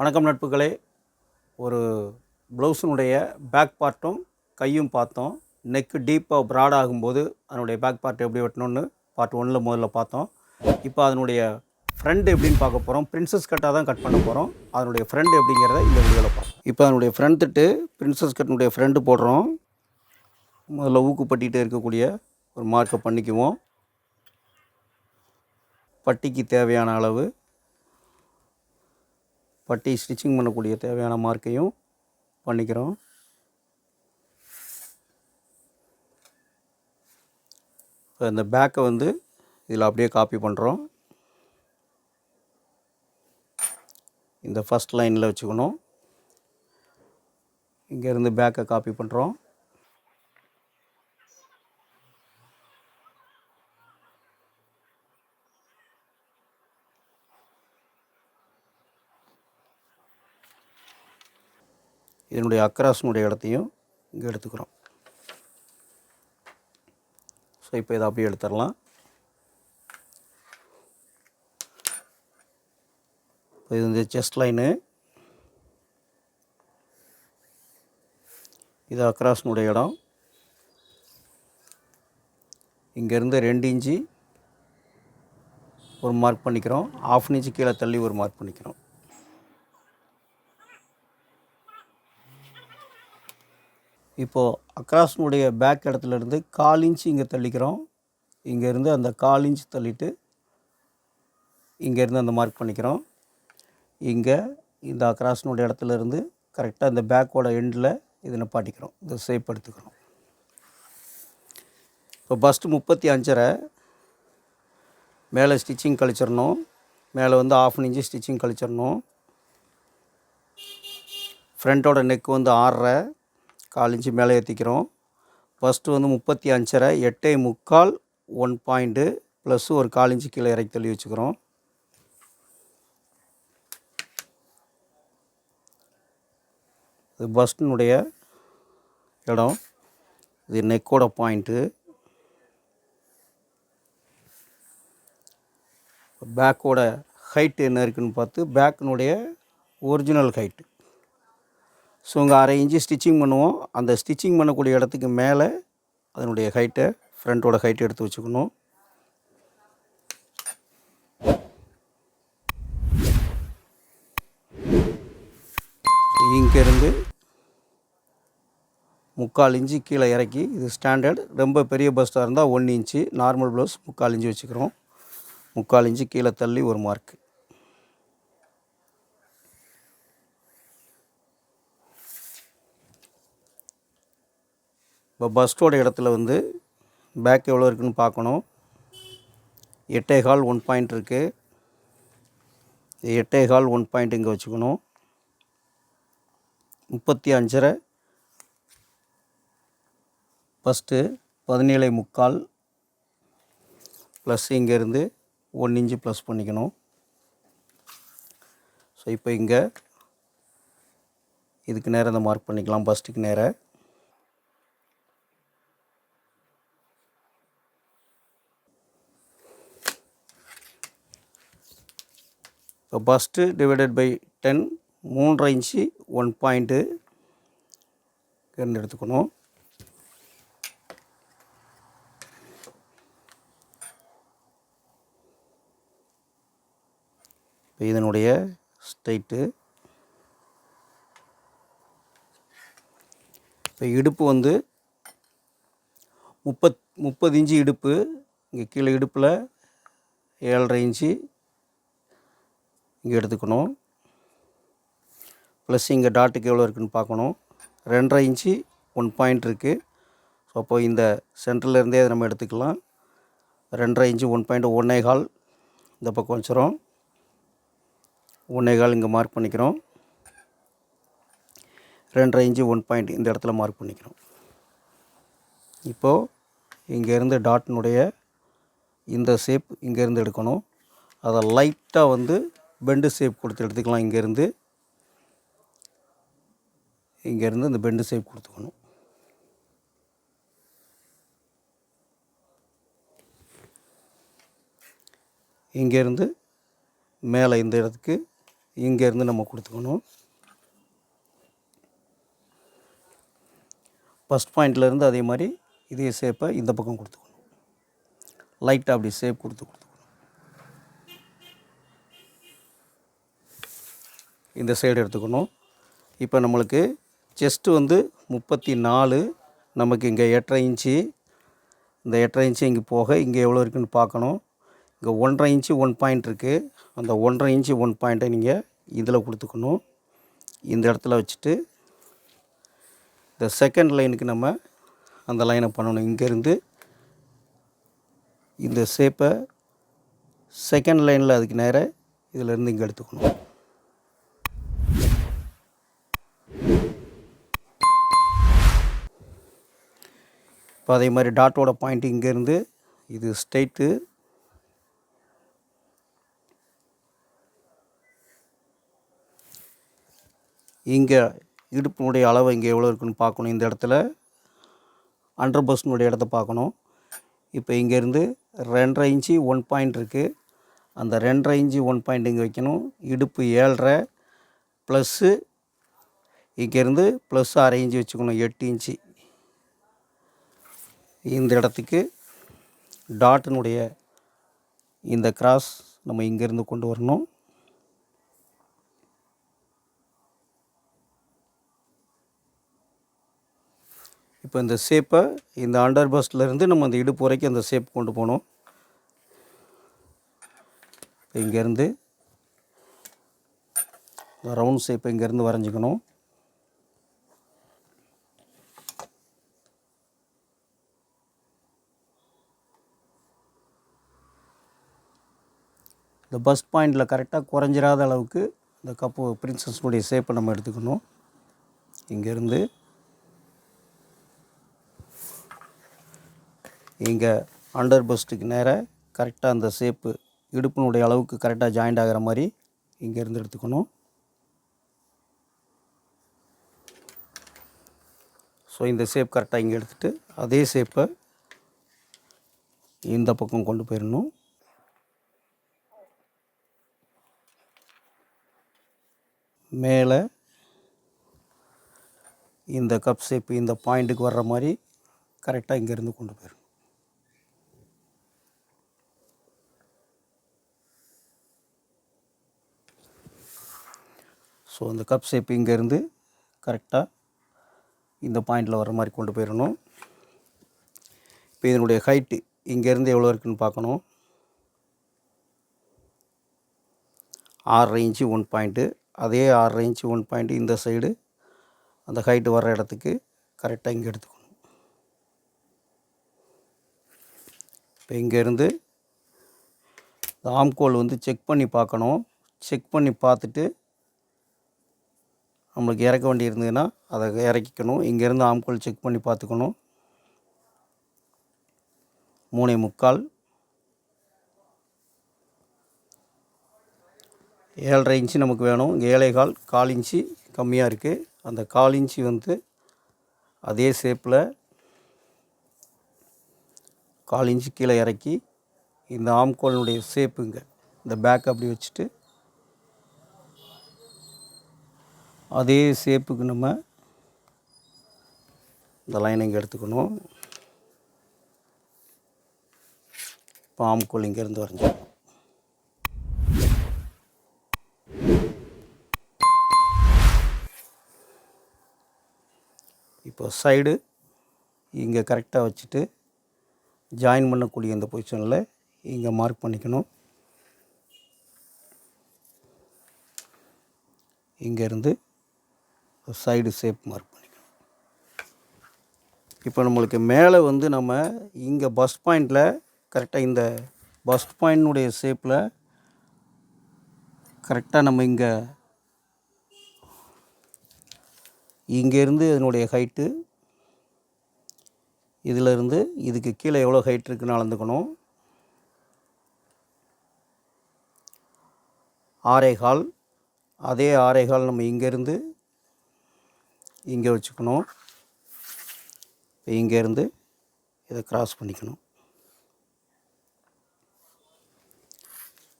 வணக்கம் நட்புகளே. ஒரு ப்ளவுஸினுடைய பேக் பார்ட்டும் கையும் பார்த்தோம். நெக்கு டீப்பாக ப்ராட் ஆகும்போது அதனுடைய பேக் பார்ட் எப்படி வெட்டணும்னு பார்ட் ஒன்றில் முதல்ல பார்த்தோம். இப்போ அதனுடைய ஃப்ரண்ட் எப்படின்னு பார்க்க போகிறோம் பிரின்சஸ் கட்டாக தான் கட் பண்ண போகிறோம் அதனுடைய ஃப்ரெண்டு எப்படிங்கிறத இந்த வீடியோவில் பார்ப்போம். இப்போ அதனுடைய ஃப்ரண்ட் திட்டு பிரின்சஸ் கட்டினுடைய ஃப்ரெண்டு போடுறோம். முதல்ல ஊக்குப்பட்டிகிட்டே இருக்கக்கூடிய ஒரு மார்க்கை பண்ணிக்குவோம். பட்டிக்கு தேவையான அளவு பட்டி ஸ்டிச்சிங் பண்ணக்கூடிய தேவையான மார்க்கையும் பண்ணிக்கிறோம். இப்போ இந்த பேக்கை வந்து இதில் அப்படியே காப்பி பண்ணுறோம் இந்த ஃபஸ்ட் லைனில் வச்சுக்கணும். இங்கேருந்து பேக்கை காப்பி பண்ணுறோம் இதனுடைய அக்ராஸ்னுடைய இடத்தையும் இங்கே எடுத்துக்கிறோம். ஸோ இப்போ இதை அப்படியே எடுத்துடலாம். இப்போ இது வந்து செஸ்ட் லைனு இது அக்ராஸ்னுடைய இடம். இங்கேருந்து ரெண்டு இன்ச்சு ஒரு மார்க் பண்ணிக்கிறோம். ஆஃப் இன்ச்சு கீழே தள்ளி ஒரு மார்க் பண்ணிக்கிறோம். இப்போது அக்ராஸ்னுடைய பேக் இடத்துலேருந்து கால் இன்ச் இங்கே தள்ளிக்கிறோம். இங்கேருந்து அந்த கால் இன்ச் தள்ளிட்டு இங்கேருந்து அந்த மார்க் பண்ணிக்கிறோம். இங்கே இந்த அக்ராஸ்னுடைய இடத்துல இருந்து கரெக்டாக இந்த பேக்கோட எண்டில் இதை நிப்பாட்டிக்கிறோம். இதை ஷேப் எடுத்துக்கிறோம். இப்போ பஸ்ட்டு முப்பத்தி அஞ்சரை மேலே ஸ்டிச்சிங் கழிச்சிடணும். மேலே வந்து ஆஃப் இன்ச்சு ஸ்டிச்சிங் கழிச்சிடணும். ஃப்ரண்ட்டோட நெக் வந்து ஆறரை கால் இன்ச்சு மேலே ஏற்றிக்கிறோம் ஃபஸ்ட்டு வந்து முப்பத்தி அஞ்சரை எட்டே முக்கால் ஒன் பாயிண்ட்டு ப்ளஸ் ஒரு கால் இன்ச்சு கீழே இறக்கி தள்ளி வச்சுக்கிறோம். இது பஸ்டினுடைய இடம். இது நெக்கோட பாயிண்ட்டு பேக்கோட ஹைட் என்ன இருக்குதுன்னு பார்த்து பேக்கினுடைய ஒரிஜினல் ஹைட்டு ஸோ இங்கே அரை இன்ச்சு ஸ்டிச்சிங் பண்ணுவோம். அந்த ஸ்டிச்சிங் பண்ணக்கூடிய இடத்துக்கு மேலே அதனுடைய ஹைட்டை ஃப்ரண்ட்டோட ஹைட் எடுத்து வச்சுக்கணும். இங்கேருந்து முக்கால் இன்ச்சு கீழே இறக்கி இது ஸ்டாண்டர்ட் ரொம்ப பெரிய பஸ்ட்டாக இருந்தால் ஒன் இன்ச்சு நார்மல் ப்ளவுஸ் முக்கால் இன்ச்சு வச்சுக்கிறோம். முக்கால் இன்ச்சு கீழே தள்ளி ஒரு மார்க்கு இப்போ பஸ்டோட இடத்துல வந்து பேக் எவ்வளோ இருக்குன்னு பார்க்கணும். எட்டே கால் ஒன் பாயிண்ட் இருக்குது எட்டே கால் ஒன் பாயிண்ட் இங்கே வச்சுக்கணும். முப்பத்தி அஞ்சரை. ஃபஸ்ட்டு பதினேழை முக்கால். ப்ளஸ் இங்கேருந்து ஒன் இன்ச்சு ப்ளஸ் பண்ணிக்கணும். ஸோ இப்போ இங்கே இதுக்கு நேரம் இந்த மார்க் பண்ணிக்கலாம். ஃபஸ்ட்டுக்கு நேராக ஃபஸ்ட்டு டிவைடட் பை டென் மூன்றரை இன்ச்சு ஒன் பாயிண்ட்டு ரெண்டு எடுத்துக்கணும். இப்போ இதனுடைய ஸ்ட்ரைட்டு இப்போ இடுப்பு வந்து முப்பத் முப்பது இன்ச்சு இடுப்பு இங்கே கீழே இடுப்பில் ஏழரை இன்ச்சு இங்கே எடுத்துக்கணும். ப்ளஸ் இங்கே டாட்டுக்கு எவ்வளோ இருக்குன்னு பார்க்கணும். ரெண்டரை இன்ச்சு ஒன் பாயிண்ட் இருக்குது ஸோ அப்போது இந்த சென்டர்லேருந்தே அதை நம்ம எடுத்துக்கலாம். ரெண்டரை இன்ச்சு ஒன் பாயிண்ட் ஒன்றே கால். இந்த பக்கம் வச்சுரும். ஒன்றே கால் இங்கே மார்க் பண்ணிக்கிறோம். ரெண்டரை இன்ச்சு ஒன் பாயிண்ட் இந்த இடத்துல மார்க் பண்ணிக்கிறோம். இப்போது இங்கேருந்து டாட்டினுடைய இந்த ஷேப் இங்கேருந்து எடுக்கணும். அதை லைட்டாக வந்து பெண்டு ஷேப் கொடுத்து எடுத்துக்கலாம். இங்கேருந்து இங்கேருந்து அந்த பெண்டு ஷேப் கொடுத்துக்கணும். இங்கேருந்து மேலே இந்த இடத்துக்கு இங்கேருந்து நம்ம கொடுத்துக்கணும். ஃபஸ்ட் பாயிண்ட்லேருந்து அதே மாதிரி இதே ஷேப்பை இந்த பக்கம் கொடுத்துக்கணும். லைட்டாக அப்படி ஷேப் கொடுத்து கொடுத்து இந்த சைடு எடுத்துக்கணும். இப்போ நம்மளுக்கு செஸ்ட்டு வந்து முப்பத்தி நாலு நமக்கு இங்கே எட்டரை இன்ச்சு. இந்த எட்டரை இன்ச்சு இங்கே போக இங்கே எவ்வளோ இருக்குதுன்னு பார்க்கணும். இங்கே ஒன்றரை இன்ச்சு ஒன் பாயிண்ட் இருக்குது அந்த ஒன்றரை இன்ச்சு ஒன் பாயிண்ட்டை நீங்கள் இதில் கொடுத்துக்கணும். இந்த இடத்துல வச்சுட்டு இந்த செகண்ட் லைனுக்கு நம்ம அந்த லைனை பண்ணணும். இங்கேருந்து இந்த ஷேப்பை செகண்ட் லைனில் அதுக்கு நேராக இதிலேருந்து இங்கே எடுத்துக்கணும். இப்போ அதே மாதிரி டாட்டோட பாயிண்ட் இங்கேருந்து இது ஸ்ட்ரைட்டு இங்கே இடுப்பினுடைய அளவு இங்கே எவ்வளோ இருக்குன்னு பார்க்கணும் இந்த இடத்துல. அண்டர் பஸ்னுடைய இடத்த பார்க்கணும். இப்போ இங்கேருந்து ரெண்டரை இன்ச்சு ஒன் பாயிண்ட் இருக்குது அந்த ரெண்டரை இன்ச்சு ஒன் பாயிண்ட் இங்கே வைக்கணும். இடுப்பு ஏழரை ப்ளஸ்ஸு இங்கேருந்து ப்ளஸ் அரை இன்ச்சு வச்சுக்கணும் எட்டு இன்ச்சு. இந்த இடத்துக்கு டாட்டினுடைய இந்த கிராஸ் நம்ம இங்கேருந்து கொண்டு வரணும். இப்போ இந்த ஷேப்பை இந்த அண்டர் பஸ்ட்லேருந்து நம்ம அந்த இடுப்பு வரைக்கும் அந்த ஷேப் கொண்டு போகணும். இங்கேருந்து ரவுண்ட் ஷேப்பை இங்கேருந்து வரைஞ்சிக்கணும். இந்த பஸ் பாயிண்டில் கரெக்டாக குறைஞ்சிராத அளவுக்கு இந்த கப்பு பிரின்சஸ்னுடைய ஷேப்பை நம்ம எடுத்துக்கணும். இங்கேருந்து இங்கே அண்டர் பஸ்ட்டுக்கு நேராக கரெக்டாக அந்த ஷேப்பு இடுப்பினுடைய அளவுக்கு கரெக்டாக ஜாயிண்ட் ஆகிற மாதிரி இங்கேருந்து எடுத்துக்கணும். ஸோ இந்த ஷேப் கரெக்டாக இங்கே எடுத்துகிட்டு அதே ஷேப்பை இந்த பக்கம் கொண்டு போயிடணும். மேலே இந்த கப் ஷேப் இந்த பாயிண்ட்டுக்கு வர்ற மாதிரி கரெக்டாக இங்கேருந்து கொண்டு போயிடணும் ஸோ அந்த கப் ஷேப் இங்கேருந்து கரெக்டாக இந்த பாயிண்டில் வர மாதிரி கொண்டு போயிடணும் இப்போ இதனுடைய ஹைட்டு இங்கேருந்து எவ்வளோ இருக்குதுன்னு பார்க்கணும். ஆறரை இன்ச்சு ஒன் பாயிண்ட்டு அதே ஆறரை இன்ச்சு ஒன் பாயிண்ட்டு இந்த சைடு அந்த ஹைட்டு வர்ற இடத்துக்கு கரெக்டாக இங்கே எடுத்துக்கணும். இப்போ இங்கேருந்து இந்த ஆம்கோல் வந்து செக் பண்ணி பார்க்கணும். செக் பண்ணி பார்த்துட்டு நம்மளுக்கு இறக்க வேண்டி இருந்ததுன்னா அதை இறக்கிக்கணும். இங்கேருந்து ஆம்கோல் செக் பண்ணி பார்த்துக்கணும். மூணே முக்கால் ஏழரை இன்ச்சு நமக்கு வேணும். இங்கே ஏழை கால் கால் இன்ச்சு கம்மியாக இருக்குது அந்த கால் இன்ச்சு வந்து அதே ஷேப்பில் கால் இன்ச்சு கீழே இறக்கி இந்த ஆம்கோலினுடைய ஷேப்புங்க இந்த பேக் அப்படி வச்சுட்டு அதே ஷேப்புக்கு நம்ம இந்த லைனை இங்கே எடுத்துக்கணும். இப்போ ஆம்கோல் இங்கேருந்து வரைஞ்சோம் சைடு இங்கே கரெக்டாக வச்சுட்டு ஜாயின் பண்ணக்கூடிய இந்த பொசிஷனில் இங்கே மார்க் பண்ணிக்கணும். இங்கேருந்து சைடு ஷேப் மார்க் பண்ணிக்கணும். இப்போ நம்மளுக்கு மேலே வந்து நம்ம இங்கே பஸ் பாயிண்டில் கரெக்டாக இந்த பஸ் பாயிண்டினுடைய ஷேப்பில் கரெக்டாக நம்ம இங்கே இங்கேருந்து இதனுடைய ஹைட்டு இதிலிருந்து இதுக்கு கீழே எவ்வளோ ஹைட் இருக்குன்னு அளந்துக்கணும்? ஆறே அதே ஆறே நம்ம இங்கேருந்து இங்கே வச்சுக்கணும். இப்போ இங்கேருந்து இதை கிராஸ் பண்ணிக்கணும்.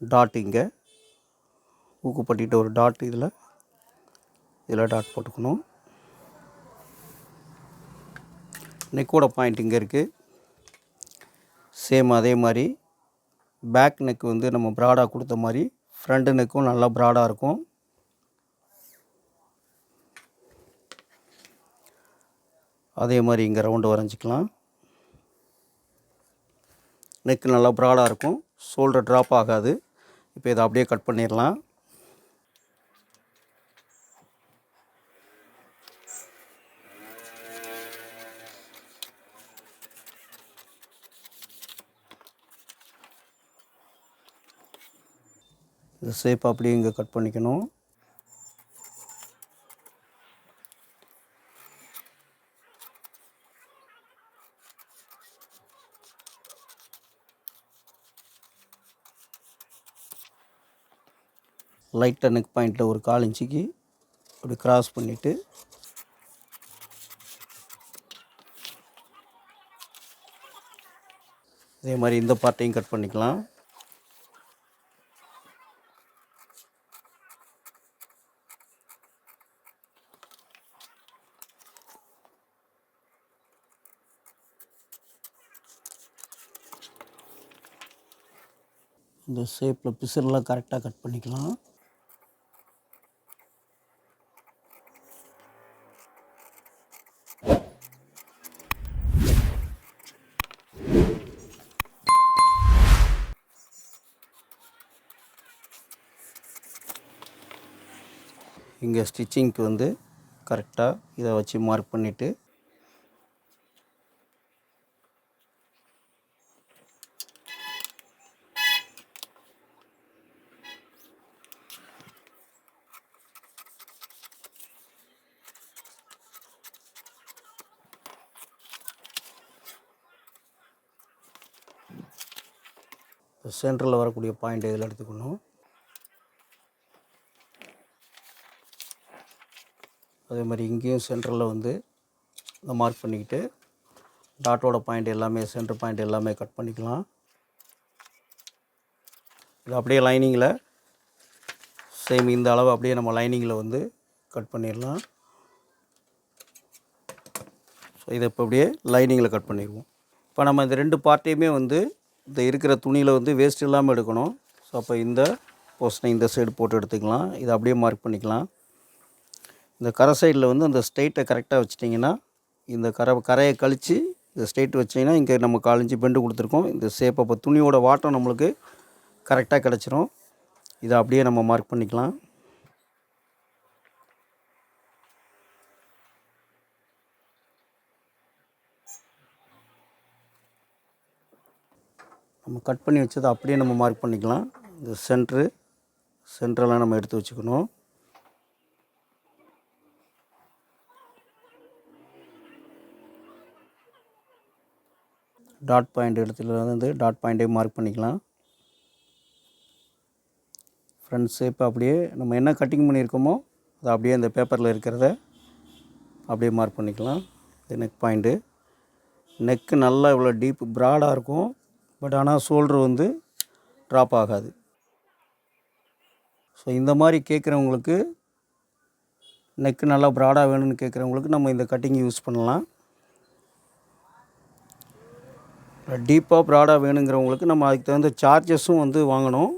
டாட் இங்கே. ஊக்குப்பட்டிட்டு ஒரு டாட் இதில். இதில் டாட் போட்டுக்கணும். நெக்கோட பாயிண்ட் இங்கே இருக்குது சேம் அதே மாதிரி பேக் நெக் வந்து நம்ம ப்ராடாக கொடுத்த மாதிரி ஃப்ரண்ட்டு நெக்கும் நல்லா ப்ராடாக இருக்கும். அதே மாதிரி இங்கே ரவுண்டு வரைஞ்சிக்கலாம். நெக்கு நல்லா ப்ராடாக இருக்கும். ஷோல்டர் ட்ராப் ஆகாது. இப்போ இதை அப்படியே கட் பண்ணிடலாம். இந்த ஷேப் அப்படியே இங்கே கட் பண்ணிக்கணும். லைட்டாக நெக் பாயிண்ட்டில் ஒரு கால் இன்ச்சுக்கு அப்படி கிராஸ் பண்ணிவிட்டு இதே மாதிரி இந்த பார்ட்டையும் கட் பண்ணிக்கலாம். இந்த ஷேப்பில் பிசர்லாம் கரெக்டாக கட் பண்ணிக்கலாம். இங்கே ஸ்டிச்சிங்க்கு வந்து கரெக்டாக இதை வச்சு மார்க் பண்ணிவிட்டு சென்டரில் வரக்கூடிய பாயிண்ட் இதில் எடுத்துக்கணும். அதே மாதிரி இங்கேயும் சென்டரில் வந்து இந்த மார்க் பண்ணிக்கிட்டு டாட்டோட பாயிண்ட் எல்லாமே சென்டர் பாயிண்ட் எல்லாமே கட் பண்ணிக்கலாம். இது அப்படியே லைனிங்கில் சேம் இந்த அளவு அப்படியே நம்ம லைனிங்கில் வந்து கட் பண்ணிடலாம். ஸோ இதை இப்போ அப்படியே லைனிங்கில் கட் பண்ணிடுவோம். இப்போ நம்ம இந்த ரெண்டு பார்ட்டையுமே வந்து இந்த இருக்கிற துணியில் வந்து வேஸ்ட் இல்லாமல் எடுக்கணும். ஸோ அப்போ இந்த போர்ஷனை இந்த சைடு போட்டு எடுத்துக்கலாம். இதை அப்படியே மார்க் பண்ணிக்கலாம். இந்த கரை சைடில் வந்து அந்த ஸ்ட்ரெயிட்டை கரெக்டாக வச்சிட்டிங்கன்னா இந்த கரை கரையை கழித்து இந்த ஸ்ட்ரெயிட் வச்சிங்கன்னா இங்கே நம்ம காலஞ்சி பெண்டு கொடுத்துருக்கோம். இந்த ஷேப் அப்போ துணியோட வாட்டம் நம்மளுக்கு கரெக்டாக கிடச்சிரும். இதை அப்படியே நம்ம மார்க் பண்ணிக்கலாம். நம்ம கட் பண்ணி வச்சதை அப்படியே நம்ம மார்க் பண்ணிக்கலாம். இந்த சென்ட்ரு சென்ட்ரெல்லாம் நம்ம எடுத்து வச்சுக்கணும். டாட் பாயிண்ட் இடத்துல வந்து டாட் பாயிண்ட்டே மார்க் பண்ணிக்கலாம். ஃப்ரண்ட் ஷேப் அப்படியே நம்ம என்ன கட்டிங் பண்ணியிருக்கோமோ அதை அப்படியே அந்த பேப்பரில் இருக்கிறத அப்படியே மார்க் பண்ணிக்கலாம். இது நெக் பாயிண்ட்டு நெக்கு நல்லா இவ்வளோ டீப் ப்ராடாக இருக்கும். பட் ஆனால் ஷோல்ட்ரு வந்து ட்ராப் ஆகாது. ஸோ இந்த மாதிரி கேட்குறவங்களுக்கு நெக்கு நல்லா ப்ராடாக வேணும்னு கேட்குறவங்களுக்கு நம்ம இந்த கட்டிங் யூஸ் பண்ணலாம். டீப்பாக ப்ராடாக வேணுங்கிறவங்களுக்கு நம்ம அதுக்கு தகுந்த சார்ஜஸும் வந்து வாங்கணும்.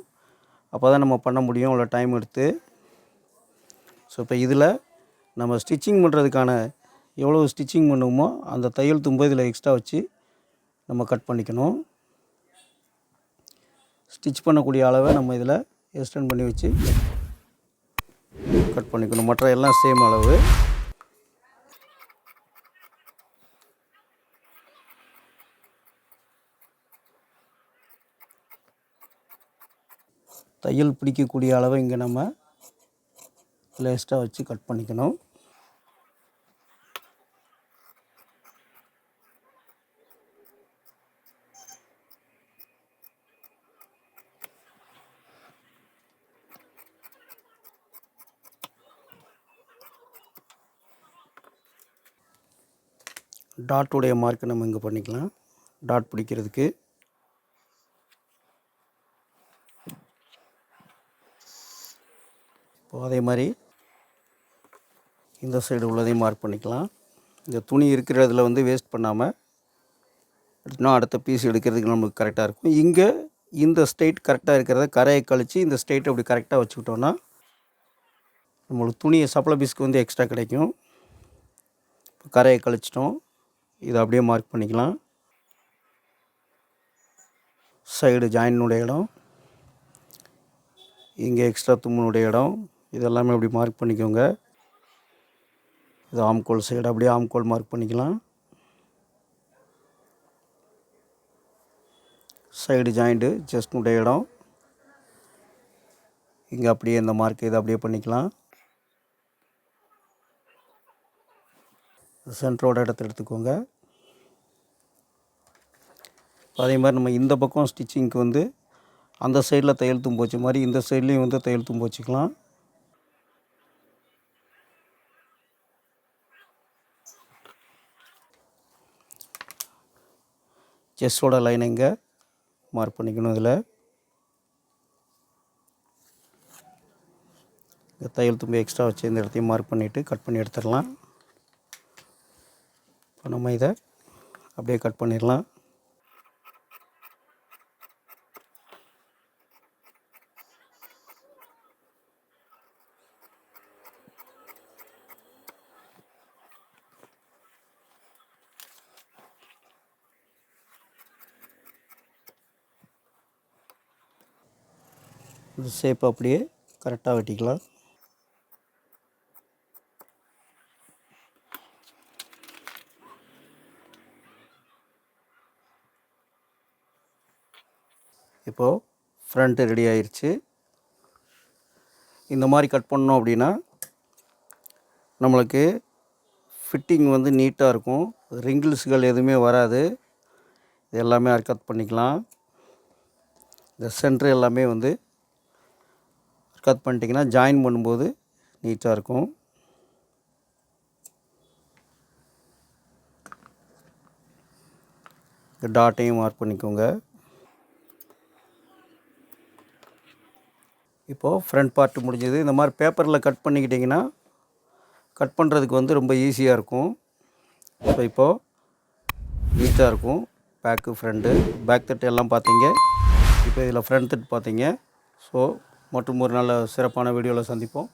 அப்போ தான் நம்ம பண்ண முடியும் அவ்வளோ டைம் எடுத்து. ஸோ இப்போ இதில் நம்ம ஸ்டிச்சிங் பண்ணுறதுக்கான எவ்வளோ ஸ்டிச்சிங் பண்ணுவோமோ அந்த தையல் தும்பு இதில் எக்ஸ்ட்ரா வச்சு நம்ம கட் பண்ணிக்கணும். ஸ்டிச் பண்ணக்கூடிய அளவை நம்ம இதில் எக்ஸ்டெண்ட் பண்ணி வச்சு கட் பண்ணிக்கணும். மற்ற எல்லாம் சேம் அளவு. தையல் பிடிக்கக்கூடிய அளவை இங்கே நம்ம லேஸ்ட்டாக வச்சு கட் பண்ணிக்கணும். டாட்டுடைய மார்க்கை நம்ம இங்கே பண்ணிக்கலாம். டாட் பிடிக்கிறதுக்கு. இப்போ அதே மாதிரி இந்த சைடு உள்ளதையும் மார்க் பண்ணிக்கலாம். இந்த துணி இருக்கிற இதில் வந்து வேஸ்ட் பண்ணாமல் எடுத்துனா அடுத்த பீஸ் எடுக்கிறதுக்கு நமக்கு கரெக்டாக இருக்கும். இங்கே இந்த ஸ்டேட் கரெக்டாக இருக்கிறத கரையை கழித்து இந்த ஸ்டேட் அப்படி கரெக்டாக வச்சுக்கிட்டோன்னா நம்மளுக்கு துணியை சப்ளை பீஸ்க்கு வந்து எக்ஸ்ட்ரா கிடைக்கும். இப்போ கரையை கழிச்சிட்டோம். இதை அப்படியே மார்க் பண்ணிக்கலாம். சைடு ஜாயினுடைய இடம். இங்கே எக்ஸ்ட்ரா தும்முனுடைய இடம். இதெல்லாமே அப்படி மார்க் பண்ணிக்கோங்க. இது ஆம்கோல் சைடு அப்படியே ஆம்கோல் மார்க் பண்ணிக்கலாம். சைடு ஜாயிண்ட்டு செஸ்ட்னுடைய இடம். இங்கே அப்படியே இந்த மார்க் இதை அப்படியே பண்ணிக்கலாம். சென்டரோட இடத்த எடுத்துக்கோங்க. அதே மாதிரி நம்ம இந்த பக்கம் ஸ்டிச்சிங்க்கு வந்து அந்த சைடில் தையல் தும்போச்சு மாதிரி இந்த சைட்லேயும் வந்து தையல் தும்பு வச்சுக்கலாம். செஸ்ஸோட லைன் இங்கே மார்க் பண்ணிக்கணும் இதில். இந்த தையல் தும்பி எக்ஸ்ட்ரா வச்சு இந்த இடத்தையும் மார்க் பண்ணிவிட்டு கட் பண்ணி எடுத்துடலாம். இப்போ நம்ம இதை அப்படியே கட் பண்ணிடலாம். இந்த ஷேப் அப்படியே கரெக்டாக வெட்டிக்கலாம். இப்போது ஃப்ரண்ட்டு ரெடி ஆயிடுச்சு இந்த மாதிரி கட் பண்ணோம் அப்படின்னா நம்மளுக்கு ஃபிட்டிங் வந்து நீட்டாக இருக்கும். ரிங்கிள்ஸுகள் எதுவுமே வராது. இது எல்லாமே கட் பண்ணிக்கலாம். இந்த சென்ட்ரு எல்லாமே வந்து கட் பண்ணிட்டிங்கன்னா ஜாயின் பண்ணும்போது நீட்டாக இருக்கும். டாட்டையும் மார்க் பண்ணிக்கோங்க. இப்போது ஃப்ரண்ட் பார்ட் முடிஞ்சது. இந்த மாதிரி பேப்பரில் கட் பண்ணிக்கிட்டிங்கன்னா கட் பண்ணுறதுக்கு வந்து ரொம்ப ஈஸியாக இருக்கும். ஸோ இப்போது நீட்டாக இருக்கும். பேக்கு ஃப்ரண்ட்டு பேக் தட்டு எல்லாம் பார்த்தீங்க. இப்போ இதில் ஃப்ரண்ட் தட்டு பார்த்தீங்க. ஸோ மற்றும் ஒரு நல்ல சிறப்பான வீடியோவில் சந்திப்போம்.